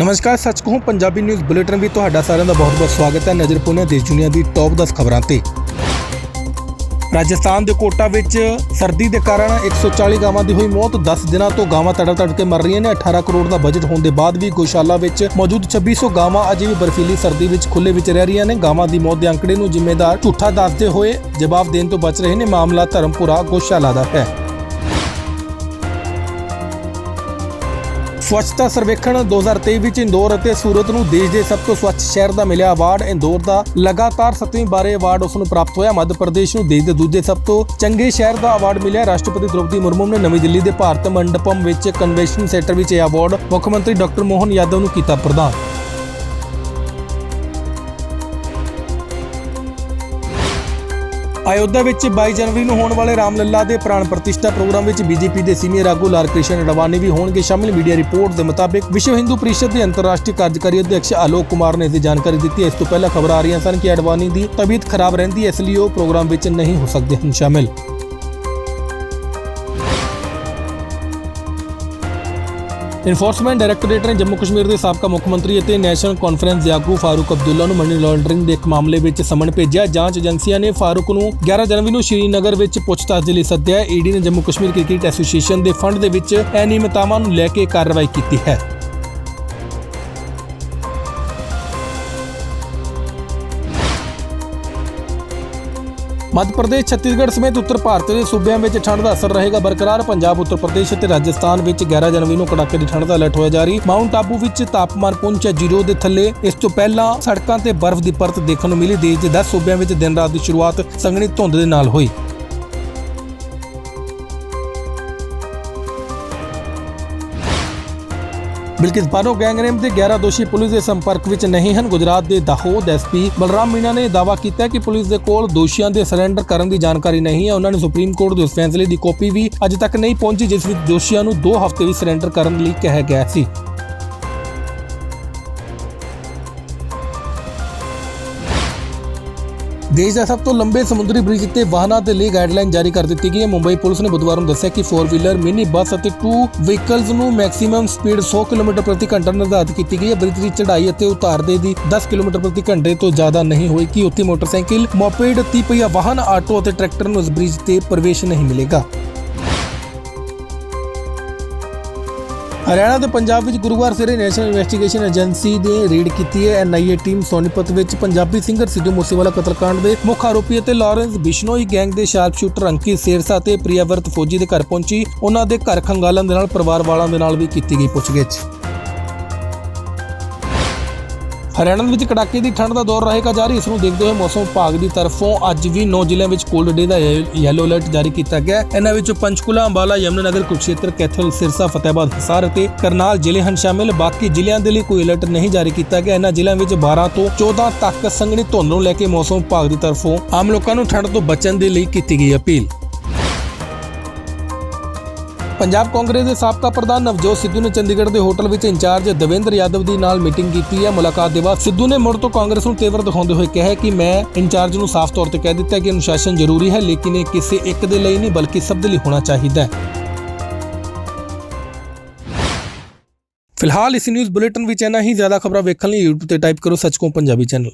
ਨਮਸਕਾਰ, ਸੱਚ ਕਹੂੰ, ਪੰਜਾਬੀ ਨਿਊਜ਼ ਬੁਲੇਟਿਨ ਵੀ ਤੁਹਾਡਾ ਸਾਰਿਆਂ ਦਾ ਬਹੁਤ-ਬਹੁਤ ਸਵਾਗਤ ਹੈ ਨਜ਼ਰ ਪੁਣੇ ਦੇਸ਼ ਦੁਨੀਆ ਦੀ ਟੌਪ 10 ਖਬਰਾਂ ਤੇ। ਰਾਜਸਥਾਨ ਦੇ ਕੋਟਾ ਵਿੱਚ ਸਰਦੀ ਦੇ ਕਾਰਨ 140 ਗਾਵਾਂ ਦੀ ਹੋਈ ਮੌਤ 10 ਦਿਨਾਂ ਤੋਂ ਗਾਵਾਂ ਤੜਪ ਤੜਪ ਕੇ ਮਰ ਰਹੀਆਂ ਨੇ। 18 ਕਰੋੜ ਦਾ ਬਜਟ ਹੋਣ ਦੇ ਬਾਅਦ ਵੀ ਗੋਸ਼ਾਲਾ ਵਿੱਚ ਮੌਜੂਦ 2600 ਗਾਵਾਂ ਅਜੇ ਵੀ ਬਰਫੀਲੀ ਸਰਦੀ ਵਿੱਚ ਖੁੱਲੇ ਵਿੱਚ ਰਹਿ ਰਹੀਆਂ ਨੇ। ਗਾਵਾਂ ਦੀ ਮੌਤ ਦੇ ਅੰਕੜੇ ਨੂੰ ਜ਼ਿੰਮੇਦਾਰ ਝੂਠਾ ਦੱਸਦੇ ਹੋਏ ਜਵਾਬ ਦੇਣ ਤੋਂ ਬਚ ਰਹੇ ਨੇ। ਮਾਮਲਾ ਧਰਮਪੁਰਾ ਗੋਸ਼ਾਲਾ ਦਾ ਹੈ। ਸਵੱਛਤਾ ਸਰਵੇਖਣ 2023 ਵਿੱਚ ਇੰਦੌਰ ਅਤੇ ਸੂਰਤ ਨੂੰ ਦੇਸ਼ ਦੇ ਸਭ ਤੋਂ ਸਵੱਛ ਸ਼ਹਿਰ ਦਾ ਮਿਲਿਆ ਅਵਾਰਡ। ਇੰਦੌਰ ਦਾ ਲਗਾਤਾਰ 7ਵੀਂ ਬਾਰੇ ਅਵਾਰਡ ਉਸ ਨੂੰ ਪ੍ਰਾਪਤ ਹੋਇਆ। ਮੱਧ ਪ੍ਰਦੇਸ਼ ਨੂੰ ਦੇਸ਼ ਦੇ ਦੂਜੇ ਸਭ ਤੋਂ ਚੰਗੇ ਸ਼ਹਿਰ ਦਾ ਅਵਾਰਡ ਮਿਲਿਆ। ਰਾਸ਼ਟਰਪਤੀ ਦ੍ਰੋਪਦੀ ਮੁਰਮੂ ਨੇ ਨਵੀਂ ਦਿੱਲੀ ਦੇ ਭਾਰਤ ਮੰਡਪਮ ਵਿੱਚ ਕਨਵੈਨਸ਼ਨ ਸੈਂਟਰ ਵਿੱਚ ਇਹ ਅਵਾਰਡ ਮੁੱਖ ਮੰਤਰੀ ਡਾਕਟਰ ਮੋਹਨ ਯਾਦਵ ਨੂੰ ਕੀਤਾ ਪ੍ਰਦਾਨ। ਅਯੋਧਿਆ ਵਿੱਚ 22 ਜਨਵਰੀ ਨੂੰ ਹੋਣ ਵਾਲੇ ਰਾਮਲੱਲਾ ਦੇ ਪ੍ਰਾਣ ਪ੍ਰਤਿਸ਼ਠਾ ਪ੍ਰੋਗਰਾਮ ਵਿੱਚ ਬੀਜੇਪੀ ਦੇ ਸੀਨੀਅਰ ਆਗੂ ਲਾਲਕ੍ਰਿਸ਼ਨ ਅਡਵਾਨੀ ਵੀ ਹੋਣਗੇ ਸ਼ਾਮਿਲ ਮੀਡੀਆ ਰਿਪੋਰਟ ਦੇ ਮੁਤਾਬਿਕ ਵਿਸ਼ਵ ਹਿੰਦੂ ਪਰਿਸ਼ਦ ਦੇ ਅੰਤਰਰਾਸ਼ਟਰੀ ਕਾਰਜਕਾਰੀ ਅਧਿਕਸ਼ ਆਲੋਕ ਕੁਮਾਰ ਨੇ ਇਸ ਦੀ ਜਾਣਕਾਰੀ ਦਿੱਤੀ ਹੈ। ਇਸ ਤੋਂ ਪਹਿਲਾਂ ਖ਼ਬਰ ਆ ਰਹੀਆਂ ਸਨ ਕਿ ਅਡਵਾਨੀ ਦੀ ਤਬੀਅਤ ਖਰਾਬ ਰਹਿੰਦੀ ਹੈ, ਇਸ ਲਈ ਉਹ ਪ੍ਰੋਗਰਾਮ ਵਿੱਚ ਨਹੀਂ ਹੋ ਸਕਦੇ ਹਨ ਸ਼ਾਮਿਲ ਇਨਫੋਰਸਮੈਂਟ ਡਾਇਰੈਕਟੋਰੇਟ ਨੇ ਜੰਮੂ ਕਸ਼ਮੀਰ ਦੇ ਸਾਬਕਾ ਮੁੱਖ ਮੰਤਰੀ ਅਤੇ ਨੈਸ਼ਨਲ ਕਾਨਫਰੰਸ ਦੇ ਆਗੂ ਫਾਰੂਕ ਅਬਦੁੱਲਾ ਨੂੰ ਮਨੀ ਲਾਂਡਰਿੰਗ ਦੇ ਇੱਕ ਮਾਮਲੇ ਵਿੱਚ ਸਮਨ ਭੇਜਿਆ। ਜਾਂਚ ਏਜੰਸੀਆਂ ਨੇ ਫਾਰੂਕ ਨੂੰ 11 ਜਨਵਰੀ ਨੂੰ ਸ਼੍ਰੀਨਗਰ ਵਿੱਚ ਪੁੱਛਤਾਛ ਦੇ ਲਈ ਸੱਦਿਆ। ਈਡੀ ਨੇ ਜੰਮੂ ਕਸ਼ਮੀਰ ਕ੍ਰਿਕਟ ਐਸੋਸੀਏਸ਼ਨ ਦੇ ਫੰਡ ਦੇ ਵਿੱਚ ਅਨਿਯਮਿਤਤਾਵਾਂ ਨੂੰ ਲੈ ਕੇ ਕਾਰਵਾਈ ਕੀਤੀ ਹੈ। ਮੱਧ ਪ੍ਰਦੇਸ਼ ਛੱਤੀਸਗੜ੍ਹ ਸਮੇਤ ਉੱਤਰ ਭਾਰਤ ਦੇ ਸੂਬਿਆਂ ਵਿੱਚ ਠੰਡ ਦਾ ਅਸਰ ਰਹੇਗਾ। ਬਰਕਰਾਰ ਪੰਜਾਬ, ਉੱਤਰ ਪ੍ਰਦੇਸ਼ ਅਤੇ ਰਾਜਸਥਾਨ ਵਿੱਚ 11 ਜਨਵਰੀ ਨੂੰ ਕੜਾਕੇ ਦੀ ਠੰਡ ਦਾ ਅਲਰਟ ਹੋਇਆ ਜਾਰੀ। ਮਾਊਂਟ ਆਬੂ ਵਿੱਚ ਤਾਪਮਾਨ ਪਹੁੰਚਿਆ ਜ਼ੀਰੋ ਦੇ ਥੱਲੇ। ਇਸ ਤੋਂ ਪਹਿਲਾਂ ਸੜਕਾਂ ਤੇ ਬਰਫ਼ ਦੀ ਪਰਤ ਦੇਖਣ ਨੂੰ ਮਿਲੀ। ਦੇਸ਼ ਦੇ 10 ਸੂਬਿਆਂ ਵਿੱਚ ਦਿਨ ਰਾਤ ਦੀ ਸ਼ੁਰੂਆਤ ਸੰਘਣੀ ਧੁੰਦ ਦੇ ਨਾਲ ਹੋਈ। ਬਿਲਕਿਸ ਬਾਨੋ ਗੈਂਗਰੇਮ ਦੇ 11 ਦੋਸ਼ੀ ਪੁਲਿਸ ਦੇ ਸੰਪਰਕ ਵਿੱਚ ਨਹੀਂ ਹਨ। ਗੁਜਰਾਤ ਦੇ ਦਾਹੋਦ ਐਸਪੀ ਬਲਰਾਮ ਮੀਨਾ ਨੇ ਦਾਅਵਾ ਕੀਤਾ ਕਿ ਪੁਲਿਸ ਦੇ ਕੋਲ ਦੋਸ਼ੀਆਂ ਦੇ ਸਰੈਂਡਰ ਕਰਨ ਦੀ ਜਾਣਕਾਰੀ ਨਹੀਂ ਹੈ। ਉਹਨਾਂ ਨੇ ਸੁਪਰੀਮ ਕੋਰਟ ਦੇ ਉਸ ਫੈਸਲੇ ਦੀ ਕਾਪੀ ਵੀ ਅਜੇ ਤੱਕ ਨਹੀਂ ਪਹੁੰਚੀ, ਜਿਸ ਵਿੱਚ ਦੋਸ਼ੀਆਂ ਨੂੰ 2 ਹਫ਼ਤੇ ਵਿੱਚ ਸਰੈਂਡਰ ਕਰਨ ਲਈ ਕਿਹਾ ਗਿਆ ਸੀ। ਦੇਸ਼ ਦਾ ਸਭ ਤੋਂ ਲੰਬੇ ਸਮੁੰਦਰੀ ਬ੍ਰਿਜ ਤੇ ਵਾਹਨਾਂ ਦੇ ਲਈ ਗਾਈਡਲਾਈਨ ਜਾਰੀ ਕਰ ਦਿੱਤੀ ਗਈ ਹੈ। ਮੁੰਬਈ ਪੁਲਿਸ ਨੇ ਬੁੱਧਵਾਰ ਨੂੰ ਦੱਸਿਆ ਕਿ 4 ਵੀਲਰ ਮਿਨੀ ਬੱਸ ਅਤੇ 2 ਵਹੀਕਲਸ ਨੂੰ ਮੈਕਸਿਮਮ ਸਪੀਡ 100 ਕਿਲੋਮੀਟਰ ਪ੍ਰਤੀ ਘੰਟਾ ਨਿਰਧਾਰਤ ਕੀਤੀ ਗਈ ਹੈ। ਬ੍ਰਿਜ ਦੀ ਚੜ੍ਹਾਈ ਅਤੇ ਉਤਾਰ ਦੇ ਦੀ 10 ਕਿਲੋਮੀਟਰ ਪ੍ਰਤੀ ਘੰਟੇ ਤੋਂ ਜ਼ਿਆਦਾ ਨਹੀਂ ਹੋਏਗੀ ਉੱਥੇ ਮੋਟਰਸਾਈਕਲ ਮੋਪੇਡ 30 ਵਾਹਨ, ਆਟੋ ਅਤੇ ਟਰੈਕਟਰ ਨੂੰ ਇਸ ਬ੍ਰਿਜ ਤੇ ਪ੍ਰਵੇਸ਼ ਨਹੀਂ ਮਿਲੇਗਾ। ਹਰਿਆਣਾ ਤੇ ਪੰਜਾਬ ਵਿੱਚ ਗੁਰੂਵਾਰ ਸਵੇਰੇ ਨੈਸ਼ਨਲ ਇਨਵੈਸਟੀਗੇਸ਼ਨ ਏਜੰਸੀ ਨੇ ਰੇਡ ਕੀਤੀ ਹੈ। ਐਨਆਈਏ ਟੀਮ ਸੋਨੀਪਤ ਵਿੱਚ ਪੰਜਾਬੀ ਸਿੰਗਰ ਸਿੱਧੂ ਮੂਸੇਵਾਲਾ ਕਤਲकांड ਦੇ ਮੁੱਖ ਆਰੋਪੀ ਅਤੇ ਲਾਰੈਂਸ ਬਿਸ਼ਨੋਈ ਗੈਂਗ ਦੇ ਸ਼ਾਰਪ ਸ਼ੂਟਰ ਅੰਕਿਤ ਸੇਰਸਾ ਤੇ ਪ੍ਰਿਆਵਰਤ ਫੌਜੀ ਦੇ ਘਰ ਪਹੁੰਚੀ। ਉਹਨਾਂ ਦੇ ਘਰ ਖੰਗਾਲਣ ਦੇ ਨਾਲ ਪਰਿਵਾਰ ਵਾਲਾਂ ਦੇ ਨਾਲ ਵੀ ਕੀਤੀ ਗਈ ਪੁੱਛਗਿੱਛ। ਹਰਿਆਣਾ ਵਿੱਚ ਕੜਾਕੇ ਦੀ ਠੰਡ ਦਾ ਦੌਰ ਰਹੇਗਾ ਜਾਰੀ। ਇਸ ਨੂੰ ਦੇਖਦੇ ਹੋਏ ਮੌਸਮ ਵਿਭਾਗ ਦੀ ਤਰਫੋਂ ਅੱਜ ਵੀ 9 ਜ਼ਿਲ੍ਹਿਆਂ ਵਿੱਚ ਕੋਲਡ ਡੇ ਦਾ ਯੈਲੋ ਅਲਰਟ ਜਾਰੀ ਕੀਤਾ ਗਿਆ। ਹੈ। ਇਹਨਾਂ ਵਿੱਚ ਪੰਚਕੁਲਾ, ਅੰਬਾਲਾ, ਯਮੁਨਾਨਗਰ, ਕੁਰਕਸ਼ੇਤਰ, ਕੈਥਲ, ਸਿਰਸਾ, ਫਤਿਹਬਾਦ, ਹਿਸਾਰ ਅਤੇ ਕਰਨਾਲ ਜ਼ਿਲ੍ਹੇ ਹਨ ਸ਼ਾਮਿਲ। ਬਾਕੀ ਜ਼ਿਲ੍ਹਿਆਂ ਦੇ ਲਈ ਕੋਈ ਅਲਰਟ ਨਹੀਂ ਜਾਰੀ ਕੀਤਾ ਗਿਆ। ਇਹਨਾਂ ਜ਼ਿਲ੍ਹਿਆਂ ਵਿੱਚ 12 ਤੋਂ 14 ਤੱਕ ਸੰਘਣੀ ਧੁੰਦ ਨੂੰ ਲੈ ਕੇ ਮੌਸਮ ਵਿਭਾਗ ਦੀ ਤਰਫੋਂ ਆਮ ਲੋਕਾਂ ਨੂੰ ਠੰਡ ਤੋਂ ਬਚਣ ਦੇ ਲਈ ਕੀਤੀ ਗਈ ਅਪੀਲ। ਪੰਜਾਬ ਕਾਂਗਰਸ ਦੇ ਸਾਬਕਾ ਪ੍ਰਧਾਨ ਨਵਜੋਤ ਸਿੱਧੂ ਨੇ ਚੰਡੀਗੜ੍ਹ ਦੇ ਹੋਟਲ ਵਿੱਚ ਇੰਚਾਰਜ ਦਵਿੰਦਰ ਯਾਦਵ ਦੀ ਨਾਲ ਮੀਟਿੰਗ ਕੀਤੀ ਹੈ। ਮੁਲਾਕਾਤ ਦੇ ਬਾਅਦ ਸਿੱਧੂ ਨੇ ਮੁੜ ਤੋਂ ਕਾਂਗਰਸ ਨੂੰ ਤੇਵਰ ਦਿਖਾਉਂਦੇ ਹੋਏ ਕਿਹਾ ਕਿ ਮੈਂ ਇੰਚਾਰਜ ਨੂੰ ਸਾਫ਼ ਤੌਰ ਤੇ ਕਹਿ ਦਿੱਤਾ ਕਿ ਅਨੁਸ਼ਾਸਨ ਜ਼ਰੂਰੀ ਹੈ, ਲੇਕਿਨ ਇਹ ਕਿਸੇ ਇੱਕ ਦੇ ਲਈ ਨਹੀਂ, ਬਲਕਿ ਸਭ ਦੇ ਲਈ ਹੋਣਾ ਚਾਹੀਦਾ ਹੈ। ਫਿਲਹਾਲ ਇਸ ਨਿਊਜ਼ ਬੁਲੇਟਿਨ ਵਿੱਚ ਇੰਨਾ ਹੀ। ਜ਼ਿਆਦਾ ਖਬਰਾਂ ਵੇਖਣ ਲਈ YouTube ਤੇ ਟਾਈਪ ਕਰੋ ਸੱਚਕੋ ਪੰਜਾਬੀ ਚੈਨਲ।